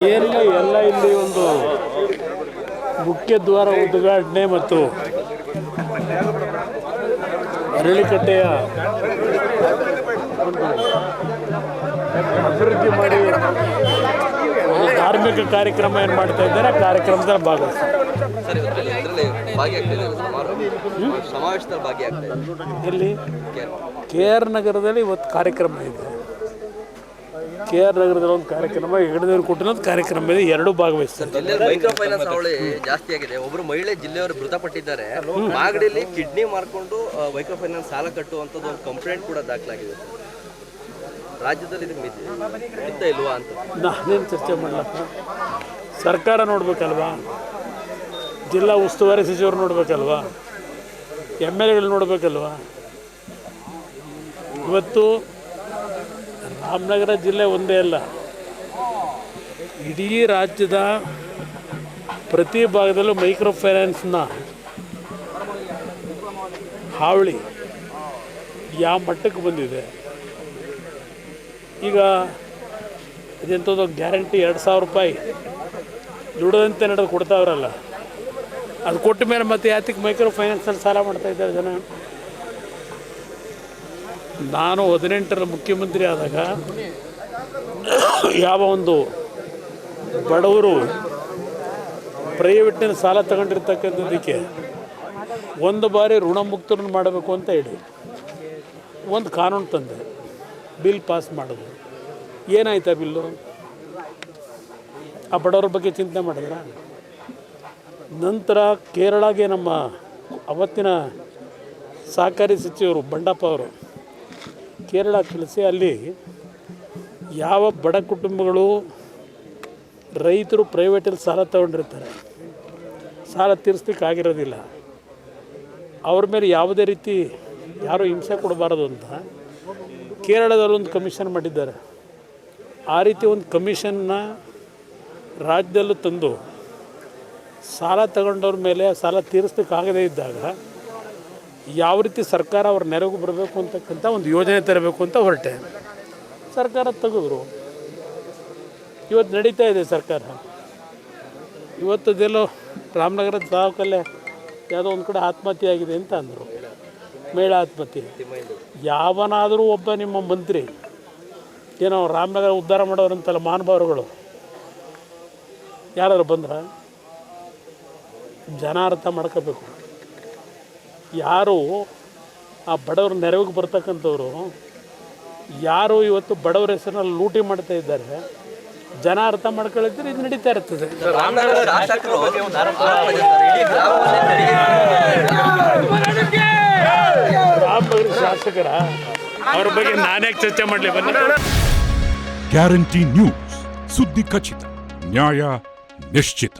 ಏನಿಲ್ಲ ಎಲ್ಲ ಇಲ್ಲಿ ಒಂದು ಮುಖ್ಯ ದ್ವಾರ ಉದ್ಘಾಟನೆ ಮತ್ತು ಅರಳಿಕಟ್ಟೆಯ ಒಂದು ಅಭಿವೃದ್ಧಿ ಮಾಡಿ ಧಾರ್ಮಿಕ ಕಾರ್ಯಕ್ರಮ ಏನು ಮಾಡ್ತಾ ಇದ್ದಾರೆ? ಸಮಾವೇಶದಲ್ಲಿ ಭಾಗಿಯಾಗ್ತಾ ಇಲ್ಲಿ ಕೆ ಆರ್ ನಗರದಲ್ಲಿ ಇವತ್ತು ಕಾರ್ಯಕ್ರಮ ಇದೆ. ಕೆ ಆರ್ ನಗರದಲ್ಲಿ ಒಂದು ಕಾರ್ಯಕ್ರಮ ಎರಡು ಕುಟುಂಬದ ಕಾರ್ಯಕ್ರಮ ಇದೆ ಎರಡೂ ಭಾಗವಹಿಸ್ತಾರೆ. ಮೈಕ್ರೋ ಫೈನಾನ್ಸ್ ಜಾಸ್ತಿ ಆಗಿದೆ. ಒಬ್ಬರು ಮಹಿಳೆ ಜಿಲ್ಲೆಯವರು ಮೃತಪಟ್ಟಿದ್ದಾರೆ. ಮಾಗಡಿಯಲ್ಲಿ ಕಿಡ್ನಿ ಮಾರ್ಕೊಂಡು ಮೈಕ್ರೋ ಫೈನಾನ್ಸ್ ಸಾಲ ಕಟ್ಟುವಂಥದ್ದು ಒಂದು ಕಂಪ್ಲೇಂಟ್ ಕೂಡ ದಾಖಲಾಗಿದೆ. ರಾಜ್ಯದಲ್ಲಿ ಇದಕ್ಕೆ ಇಲ್ವಾ ಅಂತ. ನಾನೇನು ಚರ್ಚೆ ಮಾಡಲ್ಲ. ಸರ್ಕಾರ ನೋಡ್ಬೇಕಲ್ವಾ? ಜಿಲ್ಲಾ ಉಸ್ತುವಾರಿ ಸಚಿವರು ನೋಡ್ಬೇಕಲ್ವಾ? ಎಂ ಎಲ್ ಎಗಳು ನೋಡ್ಬೇಕಲ್ವಾ? ಇವತ್ತು ರಾಮನಗರ ಜಿಲ್ಲೆ ಒಂದೇ ಅಲ್ಲ. ಇಡೀ ರಾಜ್ಯದ ಪ್ರತಿ ಭಾಗದಲ್ಲೂ ಮೈಕ್ರೋ ಫೈನಾನ್ಸ್ನ ಹಾವಳಿ ಯಾವ ಮಟ್ಟಕ್ಕೆ ಬಂದಿದೆ. ಈಗ ಇದೆಂಥದ್ದು ಗ್ಯಾರಂಟಿ ಎರಡು ಸಾವಿರ ರೂಪಾಯಿ ದುಡದಂತೆ ನಡೆದು ಕೊಡ್ತಾವ್ರಲ್ಲ. ಅದು ಕೊಟ್ಟ ಮೇಲೆ ಮತ್ತೆ ಯಾತಕ್ಕೆ ಮೈಕ್ರೋ ಫೈನಾನ್ಸಲ್ಲಿ ಸಾಲ ಮಾಡ್ತಾ ಇದ್ದಾರೆ ಜನ? ನಾನು ಹದಿನೆಂಟರ ಮುಖ್ಯಮಂತ್ರಿ ಆದಾಗ ಯಾವ ಒಂದು ಬಡವರು ಪ್ರೈವೇಟ್ನ ಸಾಲ ತಗೊಂಡಿರ್ತಕ್ಕಂಥದ್ದಕ್ಕೆ ಒಂದು ಬಾರಿ ಋಣಮುಕ್ತರನ್ನು ಮಾಡಬೇಕು ಅಂತ ಹೇಳಿ ಒಂದು ಕಾನೂನು ತಂದೆ ಬಿಲ್ ಪಾಸ್ ಮಾಡೋದು ಏನಾಯ್ತಾ ಬಿಲ್ಲು? ಆ ಬಡವರ ಬಗ್ಗೆ ಚಿಂತೆ ಮಾಡಿದ್ರ? ನಂತರ ಕೇರಳಗೆ ನಮ್ಮ ಅವತ್ತಿನ ಸಹಕಾರಿ ಸಚಿವರು ಬಂಡಪ್ಪ ಅವರು ಕೇರಳ ಕಳಿಸಿ ಅಲ್ಲಿ ಯಾವ ಬಡ ಕುಟುಂಬಗಳು ರೈತರು ಪ್ರೈವೇಟಲ್ಲಿ ಸಾಲ ತಗೊಂಡಿರ್ತಾರೆ. ಸಾಲ ತೀರಿಸ್ಲಿಕ್ಕೆ ಆಗಿರೋದಿಲ್ಲ. ಅವ್ರ ಮೇಲೆ ಯಾವುದೇ ರೀತಿ ಯಾರೂ ಹಿಂಸೆ ಕೊಡಬಾರದು ಅಂತ ಕೇರಳದಲ್ಲಿ ಒಂದು ಕಮಿಷನ್ ಮಾಡಿದ್ದಾರೆ. ಆ ರೀತಿ ಒಂದು ಕಮಿಷನ್ನ ರಾಜ್ಯದಲ್ಲೂ ತಂದು ಸಾಲ ತಗೊಂಡವ್ರ ಮೇಲೆ ಸಾಲ ತೀರಿಸ್ಲಿಕ್ಕೆ ಆಗದೇ ಇದ್ದಾಗ ಯಾವ ರೀತಿ ಸರ್ಕಾರ ಅವ್ರ ನೆರವು ಬರಬೇಕು ಅಂತಕ್ಕಂಥ ಒಂದು ಯೋಜನೆ ತರಬೇಕು ಅಂತ ಹೊರಟೆ. ಸರ್ಕಾರ ತೆಗೆದ್ರು. ಇವತ್ತು ನಡೀತಾ ಇದೆ ಸರ್ಕಾರ. ಇವತ್ತದೆಲ್ಲೋ ರಾಮನಗರದ ತಾಲೂಕಲ್ಲೇ ಯಾವುದೋ ಒಂದು ಕಡೆ ಆತ್ಮಹತ್ಯೆ ಆಗಿದೆ ಅಂತ ಅಂದರು. ಮೇಳ ಆತ್ಮಹತ್ಯೆ. ಯಾವನಾದರೂ ಒಬ್ಬ ನಿಮ್ಮ ಮಂತ್ರಿ, ಏನೋ ರಾಮನಗರ ಉದ್ಧಾರ ಮಾಡೋರಂತಲ್ಲ ಮಹಾನುಭಾವರುಗಳು, ಯಾರಾದ್ರು ಬಂದ್ರ ಜನ ಅರ್ಥ ಮಾಡ್ಕೋಬೇಕು. ಯಾರು ಆ ಬಡವ್ರ ನೆರವಿಗೆ ಬರ್ತಕ್ಕಂಥವ್ರು ಯಾರು ಇವತ್ತು ಬಡವರ ಹೆಸರಿನಲ್ಲಿ ಲೂಟಿ ಮಾಡ್ತಾ ಇದ್ದಾರೆ ಜನ ಅರ್ಥ ಮಾಡ್ಕೊಳ್ಳಿದ್ರೆ ಇದು ನಡೀತಾ ಇರ್ತದೆ. ರಾಮನಗರ ಶಾಸಕರ ಅವ್ರ ಬಗ್ಗೆ ನಾನೇ ಚರ್ಚೆ ಮಾಡಲಿ ಬನ್ನಿ. ಗ್ಯಾರಂಟಿ ನ್ಯೂಸ್ ಸುದ್ದಿ ಖಚಿತ ನ್ಯಾಯ ನಿಶ್ಚಿತ.